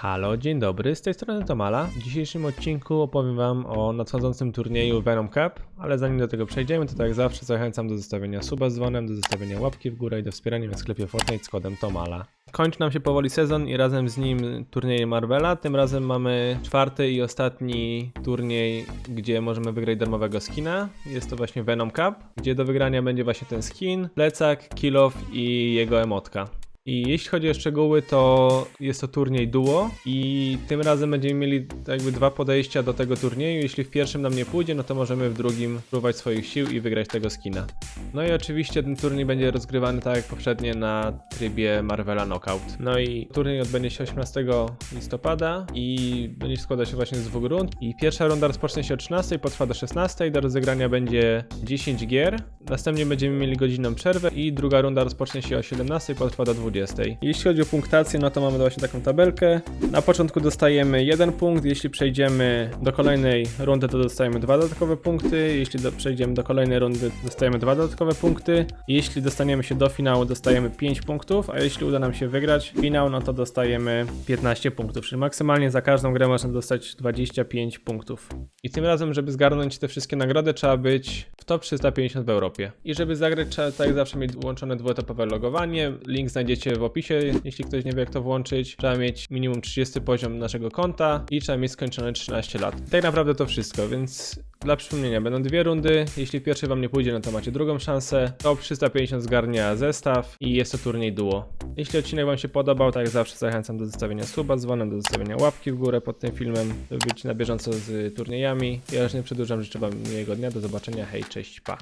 Halo, dzień dobry, z tej strony Tomala. W dzisiejszym odcinku opowiem Wam o nadchodzącym turnieju Venom Cup, ale zanim do tego przejdziemy, to tak jak zawsze zachęcam do zostawienia suba z dzwonem, do zostawienia łapki w górę i do wspierania mnie w sklepie Fortnite z kodem Tomala. Kończy nam się powoli sezon i razem z nim turniej Marvela. Tym razem mamy czwarty i ostatni turniej, gdzie możemy wygrać darmowego skina. Jest to właśnie Venom Cup, gdzie do wygrania będzie właśnie ten skin, plecak, kill off i jego emotka. I jeśli chodzi o szczegóły, to jest to turniej duo i tym razem będziemy mieli jakby dwa podejścia do tego turnieju. Jeśli w pierwszym nam nie pójdzie, no to możemy w drugim próbować swoich sił i wygrać tego skina. No i oczywiście ten turniej będzie rozgrywany tak jak poprzednie na trybie Marvela Knockout. No i turniej odbędzie się 18 listopada i będzie składał się właśnie z dwóch rund. I pierwsza runda rozpocznie się o 13, potrwa do 16, do rozegrania będzie 10 gier. Następnie będziemy mieli godzinną przerwę i druga runda rozpocznie się o 17, potrwa do 20. Jeśli chodzi o punktację, no to mamy właśnie taką tabelkę. Na początku dostajemy jeden punkt, jeśli przejdziemy do kolejnej rundy, to dostajemy dwa dodatkowe punkty. Jeśli do, przejdziemy do kolejnej rundy, dostajemy dwa dodatkowe punkty. Jeśli dostaniemy się do finału, dostajemy 5 punktów, a jeśli uda nam się wygrać finał, no to dostajemy 15 punktów, czyli maksymalnie za każdą grę można dostać 25 punktów. I tym razem, żeby zgarnąć te wszystkie nagrody, trzeba być w top 350 w Europie. I żeby zagrać, trzeba tak zawsze mieć włączone dwuetapowe logowanie. Link znajdziecie w opisie, jeśli ktoś nie wie jak to włączyć. Trzeba mieć minimum 30 poziom naszego konta i trzeba mieć skończone 13 lat. I tak naprawdę to wszystko, więc dla przypomnienia będą dwie rundy. Jeśli pierwszy wam nie pójdzie, no to macie drugą szansę. Top 350 zgarnia zestaw i jest to turniej duo. Jeśli odcinek wam się podobał, tak jak zawsze zachęcam do zostawienia suba, dzwonem, do zostawienia łapki w górę pod tym filmem, by być na bieżąco z turniejami. Ja już nie przedłużam, życzę wam miłego dnia, do zobaczenia, hej, cześć, pa.